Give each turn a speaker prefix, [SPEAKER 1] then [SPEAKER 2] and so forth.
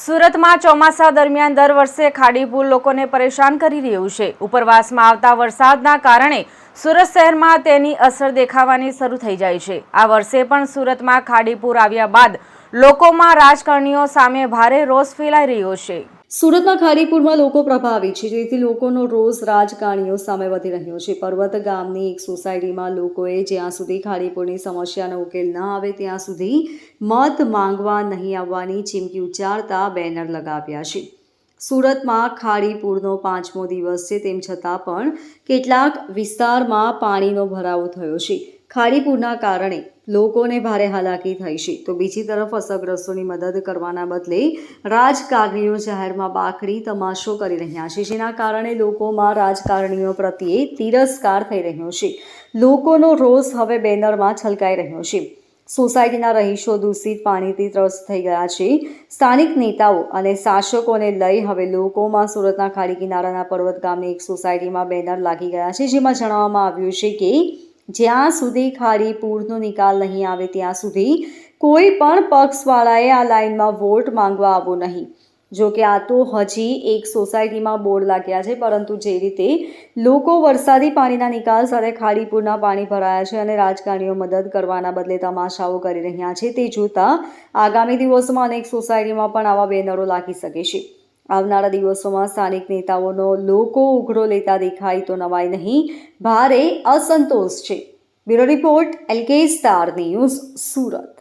[SPEAKER 1] સુરતમાં ચોમાસા દરમિયાન દર વર્ષે ખાડી પુલ લોકોને પરેશાન કરી રહ્યું છે. ઉપરવાસમાં આવતા વરસાદના કારણે સુરત શહેરમાં તેની અસર દેખાવાની શરૂ થઈ જાય છે. આ વર્ષે પણ સુરતમાં ખાડી પૂર આવ્યા બાદ લોકોમાં રાજકારણીઓ સામે ભારે રોષ ફેલાઈ રહ્યો છે.
[SPEAKER 2] સુરતના ખાડીપુરમાં લોકો પ્રભાવિત છે, જેથી લોકોનો રોષ રાજકારણીઓ સામે વધી રહ્યો છે. પર્વત ગામની એક સોસાયટીમાં લોકોએ જ્યાં સુધી ખાડીપુરની સમસ્યાનો ઉકેલ ન આવે, ત્યાં સુધી મત માંગવા નહીં આવવાની ચીમકી ઉચ્ચારતા બેનર લગાવ્યા છે. સુરતમાં ખાડીપુરનો પાંચમો દિવસ છે, તેમ છતાં પણ કેટલાક વિસ્તારમાં પાણીનો ભરાવો થયો છે. ખાડીપુરના કારણે લોકોને ભારે હાલાકી થઈ છે. તો બીજી તરફ અસરગ્રસ્તોની મદદ કરવાના બદલે રાજકારણીઓ જાહેરમાં બાકડી તમાશો કરી રહ્યા છે, જેના કારણે લોકોમાં રાજકારણીઓ પ્રત્યે તિરસ્કાર થઈ રહ્યો છે. લોકોનો રોષ હવે બેનરમાં છલકાઈ રહ્યો છે. સોસાયટીના રહીશો દૂષિત પાણીથી ત્રસ્ત થઈ ગયા છે. સ્થાનિક નેતાઓ અને શાસકોને લઈ હવે લોકોમાં સુરતના ખાડી કિનારાના પર્વત ગામની એક સોસાયટીમાં બેનર લાગી ગયા છે, જેમાં જણાવવામાં આવ્યું છે કે જ્યાં સુધી ખાડી પૂરનો નિકાલ નહીં આવે ત્યાં સુધી કોઈ પણ પક્ષવાળાએ આ લાઇનમાં વોટ માંગવા આવવો નહીં. જો કે આ તો હજી એક સોસાયટીમાં બોર્ડ લાગ્યા છે, પરંતુ જે રીતે લોકો વરસાદી પાણીના નિકાલ સાથે ખાડીપુરના પાણી ભરાયા છે અને રાજકારણીઓ મદદ કરવાના બદલે તમાશાઓ કરી રહ્યા છે, તે જોતાં આગામી દિવસોમાં અનેક સોસાયટીમાં પણ આવા બેનરો લાગી શકે છે. આવનારા દિવસોમાં સ્થાનિક નેતાઓનો લોકો ઉઘડો લેતા દેખાય તો નવાય નહીં. ભારે અસંતોષ છે. Bureau report, LK star news, Surat.